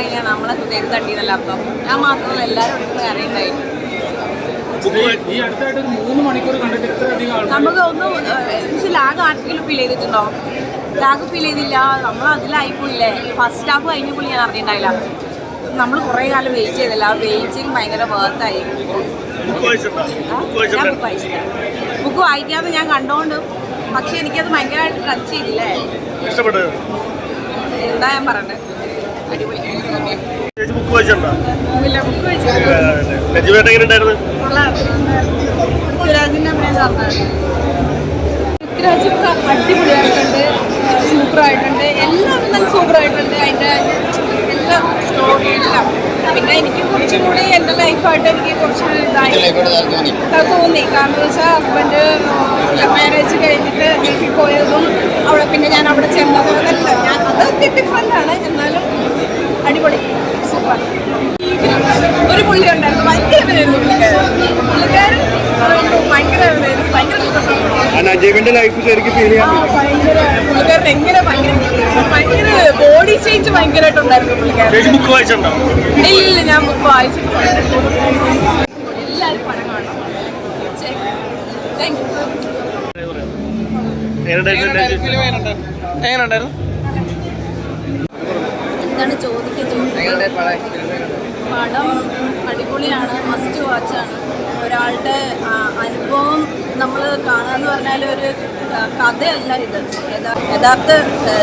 പറഞ്ഞാൽ നമ്മളെ ഹൃദയം തട്ടിയതല്ല അപ്പം. ഞാൻ മാത്രമല്ല എല്ലാവരും അറിയണ്ടായി. നമുക്ക് ഒന്നും ലാഗ് ആർക്കെങ്കിലും ഫീൽ ചെയ്തിട്ടുണ്ടോ? ലാഗ് ഫീൽ ചെയ്തില്ല നമ്മൾ അതിലായി പോയില്ലേ? ഫസ്റ്റ് ഹാഫ് കഴിഞ്ഞപ്പോൾ ഞാൻ അറിഞ്ഞിട്ടുണ്ടായില്ല. നമ്മൾ കുറേ കാലം വെയിറ്റ് ചെയ്തില്ല ആ വെയിറ്റിംഗ് ഭയങ്കര വേർത്തായി ഞാൻ ബുക്ക് വായിച്ചില്ല ബുക്ക് വായിക്കാതെ ഞാൻ കണ്ടോണ്ട് പക്ഷെ എനിക്കത് ഭയങ്കരമായിട്ട് ടച്ച് ചെയ്തില്ലേ? എന്താ ഞാൻ പറഞ്ഞത് അടിപൊളി ബുക്ക് വായിച്ചിട്ടുണ്ടോ? രജുവേട്ട എങ്ങനെ ഉണ്ടായിരുന്നു? പൃഥ്വിരാജൊക്കെ അടിപൊളിയായിട്ടുണ്ട്. സൂപ്പറായിട്ടുണ്ട്. എല്ലാം നല്ല സൂപ്പറായിട്ടുണ്ട്. അതിന്റെ എല്ലാം സ്റ്റോറി എല്ലാം. പിന്നെ എനിക്ക് കുറച്ചും കൂടി എന്റെ ലൈഫായിട്ട് എനിക്ക് കുറച്ച് ഇതായി. തോന്നി. കാരണം വെച്ചാൽ ഹസ്ബൻഡ് മാരേജ് കഴിഞ്ഞിട്ട് വീട്ടിൽ പോയതും അവിടെ പിന്നെ ഞാൻ അവിടെ ചെന്നതും അതല്ല. ഞാൻ അതൊക്കെ ഡിഫറെന്റ് ആണ്. എന്നാലും അടിപൊളി. സൂപ്പർ. ഒരു പുള്ളി ഉണ്ടായിരുന്നു. ഭയങ്കര പുള്ളിക്കാരൻ. ഭയങ്കര ഭയങ്കര ലൈഫ് ശരിക്കും ഫീൽ ചെയ്യാൻ ഭയങ്കര പുള്ളിക്കാരൻ എങ്ങനെ ഭയങ്കര ഭയങ്കര ബോഡി ചേഞ്ച് ഭയങ്കരമായിട്ടുണ്ടായിരുന്നു പുള്ളിക്കാരൻ. ബുക്ക് വായിച്ചിട്ടുണ്ടോ? ഇല്ല ഞാൻ ബുക്ക് വായിച്ചിട്ടുണ്ട് എല്ലാവരും പണം കാണണം. എങ്ങനെയുണ്ടായിരുന്നു? എന്താണ് ചോദിക്കുന്നത്? പടം അടിപൊളിയാണ് മസ്റ്റ് വാച്ചാണ് ഒരാളുടെ അനുഭവം നമ്മൾ കാണാന്ന് പറഞ്ഞാൽ ഒരു കഥയല്ല ഇത്. യഥാർത്ഥ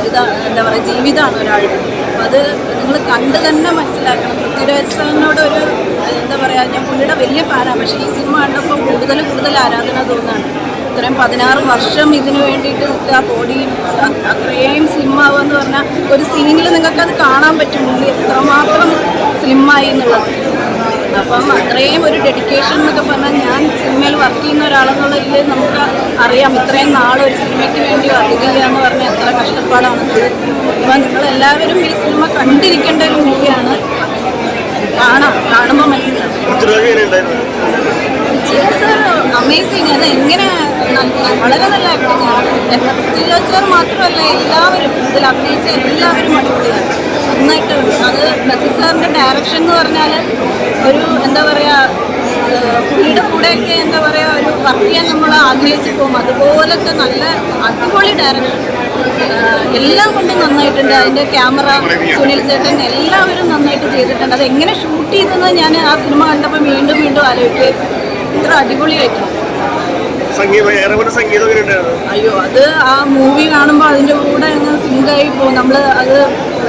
ഇതാണ് എന്താ പറയുക ജീവിതമാണ് ഒരാളുടെ. അത് നിങ്ങൾ കണ്ട് തന്നെ മനസ്സിലാക്കണം. പൃഥ്വിരാജ് സാറിനോട് ഒരു എന്താ പറയുക ഞാൻ പുള്ളിയുടെ വലിയ ഫാനാണ് പക്ഷേ ഈ സിനിമ കണ്ടപ്പോൾ കൂടുതൽ കൂടുതൽ ആരാധന തോന്നുകയാണ് ഇത്രയും പതിനാറ് വർഷം ഇതിനു വേണ്ടിയിട്ട് നിൽക്കുക. ബോഡി അത്രയും സ്ലിം ആവുക എന്ന് പറഞ്ഞാൽ ഒരു സീനിൽ നിങ്ങൾക്ക് അത് കാണാൻ പറ്റും പുള്ളി എത്രമാത്രം സ്ലിമ്മായി എന്നുള്ളത്. അപ്പം അത്രയും ഒരു ഡെഡിക്കേഷൻ എന്നൊക്കെ പറഞ്ഞാൽ ഞാൻ സിനിമയിൽ വർക്ക് ചെയ്യുന്ന ഒരാളെന്നുള്ളതിൽ നമുക്ക് അറിയാം. ഇത്രയും നാൾ ഒരു സിനിമയ്ക്ക് വേണ്ടി വർക്ക് ചെയ്യുക എന്ന് പറഞ്ഞാൽ എത്ര കഷ്ടപ്പാടാണ്. അപ്പം നിങ്ങളെല്ലാവരും ഈ സിനിമ കണ്ടിരിക്കേണ്ട ഒരു മൂവിയാണ് കാണാം. കാണുമ്പോൾ മനസ്സിലാവും പൃഥ്വിരാജ് എങ്ങനെ ഉണ്ടായിരുന്നു സാർ അമേസിങ് അത് എങ്ങനെ നല്ല- വളരെ നല്ല ആക്ടിങ് ആണ് പൃഥ്വിരാജ് സാർ മാത്രമല്ല എല്ലാവരും ഇതിൽ അഭിനയിച്ച എല്ലാവരും അടിപൊളിയാണ്. നന്നായിട്ട് അത് ബസി സാറിന്റെ ഡയറക്ഷൻ എന്ന് പറഞ്ഞാൽ ഒരു എന്താ പറയുക പുള്ളിയുടെ കൂടെയൊക്കെ എന്താ പറയുക ഒരു വർക്ക് ചെയ്യാൻ നമ്മൾ ആഗ്രഹിച്ചു പോകും അതുപോലത്തെ നല്ല അടിപൊളി ഡയറക്ഷൻ എല്ലാം കൊണ്ടും നന്നായിട്ടുണ്ട്. അതിന്റെ ക്യാമറ സുനിൽ ചേട്ടൻ എല്ലാവരും നന്നായിട്ട് ചെയ്തിട്ടുണ്ട്. അത് എങ്ങനെ ഷൂട്ട് ചെയ്തെന്ന് ഞാൻ ആ സിനിമ കണ്ടപ്പോൾ വീണ്ടും വീണ്ടും ആലോചിക്കുകയും ഇത്ര അടിപൊളിയായിട്ടുണ്ട്. സംഗീതം ഏറെ സംഗീതം അയ്യോ അത് ആ മൂവി കാണുമ്പോൾ അതിന്റെ കൂടെ അങ്ങ് സിങ്കായി പോകും. നമ്മൾ അത്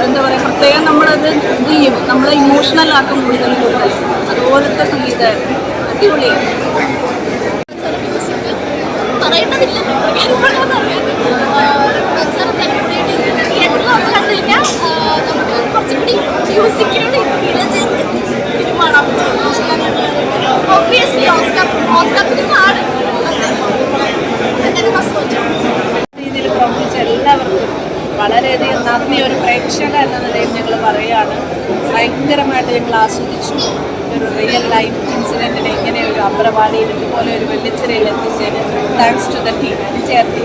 എന്താ പറയുക പ്രത്യേകം നമ്മളത് ഇത് ചെയ്യും. നമ്മളെ ഇമോഷണൽ ആക്കും കൂടുതൽ കൂടുതൽ അതുപോലത്തെ സംഗീതമായിരുന്നു. അടിപൊളിയായിരുന്നു പറയേണ്ടതില്ല തിയേറ്ററിൽ വന്ന് കണ്ടു കഴിഞ്ഞാൽ നമുക്ക് കുറച്ചുകൂടി മ്യൂസിക്കിനോട് ഓസ്കാർ ഓസ്കാർ ഫിലിമാണ് അങ്ങനെ ഫസ്റ്റ് വെച്ചു രീതിയിൽ പ്രവർത്തിച്ച എല്ലാവർക്കും നന്ദി ഒരു പ്രേക്ഷക എന്ന നിലയിൽ ഞങ്ങൾ പറയുകയാണ്. ഭയങ്കരമായിട്ട് ഞങ്ങൾ ആസ്വദിച്ചു. ഒരു റിയൽ ലൈഫ് ഇൻസിഡന്റിനെ ഇങ്ങനെ ഒരു അമ്പ്രവാടിയിൽ ഇതുപോലെ ഒരു വെള്ളിത്തിരയിൽ എത്തിച്ചതിന് താങ്ക്സ് ടു ദ ടീം ചേർത്തി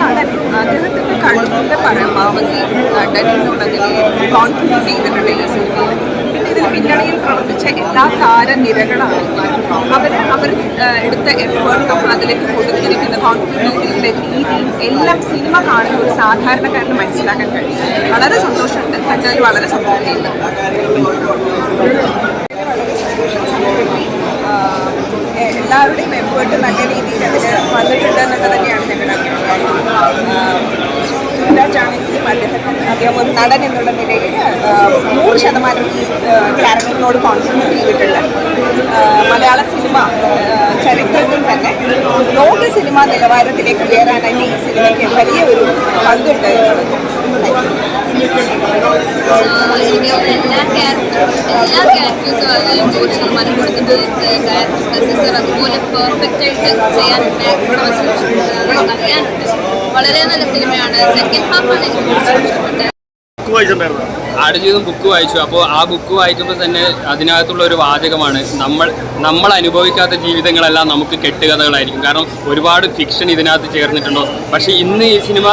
നടൻ അദ്ദേഹത്തിന്റെ കഴിവിന്റെ പരമാവധി പിന്നെ ഇതിന് പിന്നണിയിൽ പ്രവർത്തിച്ച എല്ലാ താരനിരകളാണ് അവർ അവർ എടുത്ത എഫേർട്ടും അതിലേക്ക് കൊടുത്തിരിക്കുന്ന കോൺഫിഡൻസിന്റെ രീതി എല്ലാം സിനിമ കാണുന്ന ഒരു സാധാരണക്കാരന് മനസ്സിലാക്കാൻ കഴിയും. വളരെ സന്തോഷമുണ്ട്. കണ്ടതിൽ വളരെ സന്തോഷമുണ്ട്. എല്ലാവരുടെയും എഫേർട്ട് നല്ല രീതിയിൽ അതിൽ വന്നിട്ടുണ്ട് എന്നുള്ളത് തന്നെയാണ് ഞങ്ങളുടെ അഭിപ്രായം. ആണെങ്കിലും അദ്ദേഹം അദ്ദേഹം ഒരു നടൻ എന്നുള്ള നൂറ് ശതമാനം ഈ ക്യാരക്ടറിനോട് കോൺട്രിബ്യൂട്ട് ചെയ്തിട്ടുണ്ട്. മലയാള സിനിമ ചരിത്രത്തിൽ തന്നെ ലോക സിനിമ നിലവാരത്തിലേക്ക് ഉയരാനായിട്ട് ഈ സിനിമയ്ക്ക് വലിയ ഒരു പങ്കുണ്ട് എന്നുള്ളത് എല്ലാ ക്യാരക്ടറും എല്ലാ ക്യാരക്ടേഴ്സും വളരെ നൂറ് ശതമാനം കൊടുത്തിട്ട് ഡയറക്ടർ അതുപോലെ പെർഫെക്റ്റ് ആയിട്ട് അറിയാനുണ്ട് വളരെ നല്ല സിനിമയാണ്. സെക്കൻഡ് ഹാഫാണ് എനിക്ക് കൂടുതൽ ഇഷ്ടപ്പെട്ടത്. ആടുജീവിതം ബുക്ക് വായിച്ചു. അപ്പോൾ ആ ബുക്ക് വായിക്കുമ്പോൾ തന്നെ അതിനകത്തുള്ള ഒരു വാചകമാണ് നമ്മൾ നമ്മൾ അനുഭവിക്കാത്ത ജീവിതങ്ങളെല്ലാം നമുക്ക് കെട്ടുകഥകളായിരിക്കും. കാരണം ഒരുപാട് ഫിക്ഷൻ ഇതിനകത്ത് ചേർന്നിട്ടുണ്ടോ? പക്ഷേ ഇന്ന് ഈ സിനിമ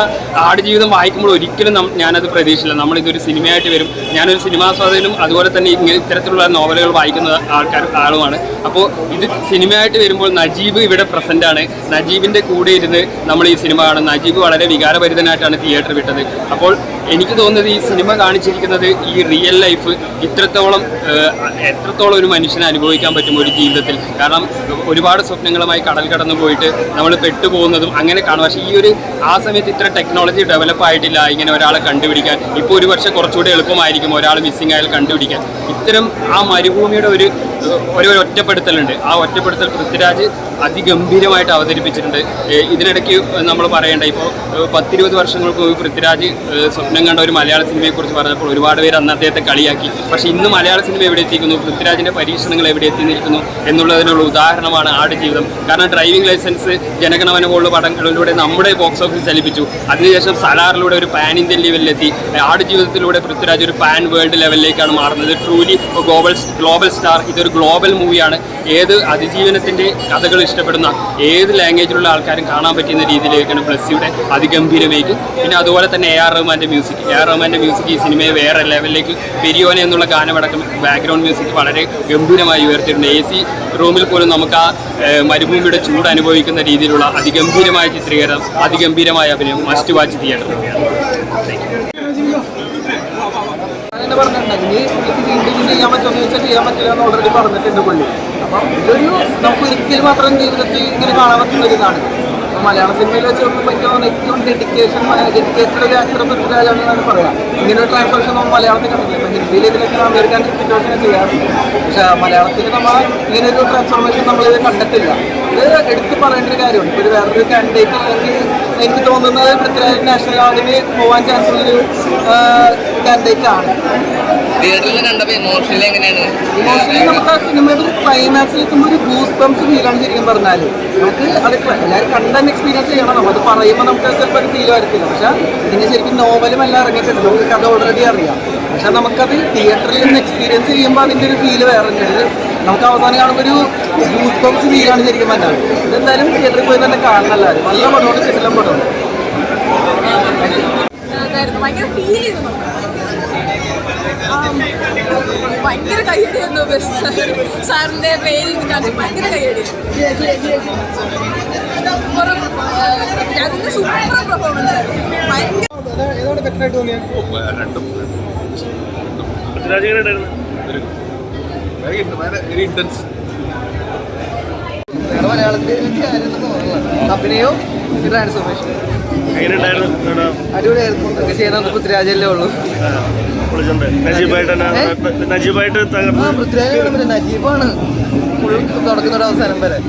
ആടുജീവിതം വായിക്കുമ്പോൾ ഒരിക്കലും ഞാനത് പ്രതീക്ഷിച്ചില്ല. നമ്മളിതൊരു സിനിമയായിട്ട് വരും. ഞാനൊരു സിനിമാസ്വാദകനും അതുപോലെ തന്നെ ഇങ്ങനെ ഇത്തരത്തിലുള്ള നോവലുകൾ വായിക്കുന്ന ആൾക്കാർ ആളുമാണ്. അപ്പോൾ ഇത് സിനിമയായിട്ട് വരുമ്പോൾ നജീബ് ഇവിടെ പ്രസന്റ് ആണ്. നജീബിന്റെ കൂടെ ഇരുന്ന് നമ്മൾ ഈ സിനിമ കാണും. നജീബ് വളരെ വികാരഭരിതനായിട്ടാണ് തിയേറ്റർ വിട്ടത്. അപ്പോൾ എനിക്ക് തോന്നുന്നത് ഈ സിനിമ കാണിച്ചിരിക്കുന്നത് ഈ റിയൽ ലൈഫ് ഇത്രത്തോളം എത്രത്തോളം ഒരു മനുഷ്യനെ അനുഭവിക്കാൻ പറ്റും ഒരു ജീവിതത്തിൽ? കാരണം ഒരുപാട് സ്വപ്നങ്ങളുമായി കടൽ കടന്നു പോയിട്ട് നമ്മൾ പെട്ടുപോകുന്നതും അങ്ങനെ കാണും. പക്ഷേ ഈ ഒരു ആ സമയത്ത് ഇത്ര ടെക്നോളജി ഡെവലപ്പ് ആയിട്ടില്ല ഇങ്ങനെ ഒരാളെ കണ്ടുപിടിക്കാൻ. ഇപ്പോൾ ഒരു പക്ഷേ കുറച്ചുകൂടി എളുപ്പമായിരിക്കും ഒരാൾ മിസ്സിംഗ് ആയാൽ കണ്ടുപിടിക്കാൻ. ഇത്തരം ആ മരുഭൂമിയുടെ ഒരു ഏഹ്, ഒരു ഒറ്റപ്പെടുത്തലുണ്ട്. ആ ഒറ്റപ്പെടുത്തൽ പൃഥ്വിരാജ് അതിഗംഭീരമായിട്ട് അവതരിപ്പിച്ചിട്ടുണ്ട്. ഇതിനിടയ്ക്ക് നമ്മൾ പറയേണ്ട ഇപ്പോൾ പത്തിരുപത് വർഷങ്ങൾക്ക് മുമ്പ് പൃഥ്വിരാജ് സ്വപ്നം കണ്ട ഒരു മലയാള സിനിമയെക്കുറിച്ച് പറഞ്ഞപ്പോൾ ഒരുപാട് പേര് അന്ന് അദ്ദേഹത്തെ കളിയാക്കി. പക്ഷേ ഇന്ന് മലയാള സിനിമ എവിടെ എത്തിക്കുന്നു പൃഥ്വിരാജിന്റെ പരീക്ഷണങ്ങൾ എവിടെ എത്തി നിൽക്കുന്നു എന്നുള്ളതിനുള്ള ഉദാഹരണമാണ് ആട് ജീവിതം. കാരണം ഡ്രൈവിംഗ് ലൈസൻസ് ജനഗണമന പോലുള്ള പടങ്ങളിലൂടെ നമ്മുടെ ബോക്സ് ഓഫീസ് ചലിപ്പിച്ചു. അതിനുശേഷം സലാറിലൂടെ ഒരു പാൻ ഇന്ത്യൻ ലെവലിലെത്തി. ആട് ജീവിതത്തിലൂടെ പൃഥ്വിരാജ് ഒരു പാൻ വേൾഡ് ലെവലിലേക്കാണ് മാറുന്നത്. ട്രൂലി ഗ്ലോബൽ ഗ്ലോബൽ സ്റ്റാർ ഇതൊരു ഗ്ലോബൽ മൂവിയാണ്. ഏത് അതിജീവനത്തിന്റെ കഥകൾ ഇഷ്ടപ്പെടുന്ന ഏത് ലാംഗ്വേജിലുള്ള ആൾക്കാരും കാണാൻ പറ്റുന്ന രീതിയിലേക്കാണ് ബ്ലസ്സിയുടെ അതിഗംഭീരമേക്ക്. പിന്നെ അതുപോലെ തന്നെ എ ആർ റഹ്മാന്റെ മ്യൂസിക്. എ ആർ റഹ്മാന്റെ മ്യൂസിക് ഈ സിനിമയെ വേറെ ലെവലിലേക്ക് പെരിയോനെ എന്നുള്ള ഗാനമടക്കം ബാക്ക്ഗ്രൗണ്ട് മ്യൂസിക് വളരെ ഗംഭീരമായി ഉയർത്തിയിട്ടുണ്ട്. എ സി റൂമിൽ പോലും നമുക്ക് ആ മരുഭൂമിയുടെ ചൂട് അനുഭവിക്കുന്ന രീതിയിലുള്ള അതിഗംഭീരമായ ചിത്രീകരണം അതിഗംഭീരമായ അഭിനയം മസ്റ്റ് വാച്ച് തിയേറ്റർ അങ്ങനെ പറഞ്ഞിട്ടുണ്ടെങ്കിൽ പുള്ളിക്ക് വീണ്ടും ഇത് ചെയ്യാൻ പറ്റുമെന്ന് ചോദിച്ചാൽ ചെയ്യാൻ പറ്റില്ല എന്ന് ഓൾറെഡി ഇതൊരു നമുക്ക് ഒരിക്കൽ മാത്രം ജീവിതത്തിൽ ഇങ്ങനെ കാണാൻ മലയാള സിനിമയിൽ വെച്ച് നോക്കുമ്പോൾ എനിക്ക് തോന്നുന്നു ഏറ്റവും ഡെഡിക്കേഷൻ ഡെഡിക്കേറ്റഡ് ഒരു ആക്ടർ ഇങ്ങനെ ഒരു ട്രാൻസ്ലേഷൻ നമ്മൾ കണ്ടില്ല ഇപ്പം അമേരിക്കൻ സിറ്റുവേഷൻ ചെയ്യാറുണ്ട്. മലയാളത്തിൽ നമ്മൾ ഇങ്ങനെ ട്രാൻസ്ഫോർമേഷൻ നമ്മളിത് കണ്ടിട്ടില്ല. ഇത് എടുത്ത് പറയേണ്ട കാര്യമാണ് ഒരു വേറൊരു കാൻഡിഡേറ്റ് എനിക്ക് തോന്നുന്നത് പൃഥ്വിരാജ് നാഷണൽ അവാർഡിന് പോകാൻ ചാൻസ് ഉള്ളൊരു കാൻഡിഡേറ്റ് ആണ്. തിയേറ്ററിൽ കണ്ടപ്പോൾ ഇമോഷണലി എങ്ങനെയാണ്? ഇമോഷണലി നമുക്ക് ആ സിനിമയുടെ ഒരു ക്ലൈമാക്സിൽ എത്തുമ്പോൾ ഒരു ഗൂസ് ബംസ് ഫീലാണ് ശരിക്കും പറഞ്ഞാൽ നമുക്ക് അത് എല്ലാവരും കണ്ടന്റ് എക്സ്പീരിയൻസ് ചെയ്യണം. അത് പറയുമ്പോൾ നമുക്ക് ചിലപ്പോൾ ഒരു ഫീൽ വരത്തില്ല. പക്ഷേ ഇതിന് ശരിക്കും നോവലും എല്ലാം ഇറങ്ങിയിട്ടുണ്ട്. നമുക്ക് കഥ ഓൾറെഡി അറിയാം. പക്ഷെ നമുക്കത് തിയേറ്ററിൽ നിന്ന് എക്സ്പീരിയൻസ് ചെയ്യുമ്പോൾ അതിന്റെ ഒരു ഫീൽ വേറെ ഉണ്ട്. നമുക്ക് അവസാനം കാണുമ്പോൾ ഒരു ഗൂസ് ബംസ് ഫീലാണ് ശരിക്കും പറഞ്ഞാൽ ഇതെന്തായാലും തിയേറ്ററിൽ പോയി തന്നെ കാണണം എല്ലാവരും നല്ല പടമുണ്ട് കിട്ടില്ല പടമുണ്ട് ഭയങ്കര ഫീൽ ചെയ്തു ഭയങ്കര കയ്യടി വന്നു ബസ് സാറിന്റെ പേര് കാണിച്ചു ഭയങ്കര കയ്യടി സൂപ്പർ പെർഫോമൻസ് ആയിരുന്നു. ഭയങ്കര അഭിനയവും ട്രാൻസ്ഫോർമേഷൻ അടിപൊളിയായിരുന്നു. പൃഥ്വിരാജല്ലേ ഉള്ളൂ. നജീബായിട്ട് നജീബായിട്ട് തകർന്നു പൃഥ്വിരാജ് നജീബാണ്. ഫുൾ തുടങ്ങുന്ന അവസാനം വരെ.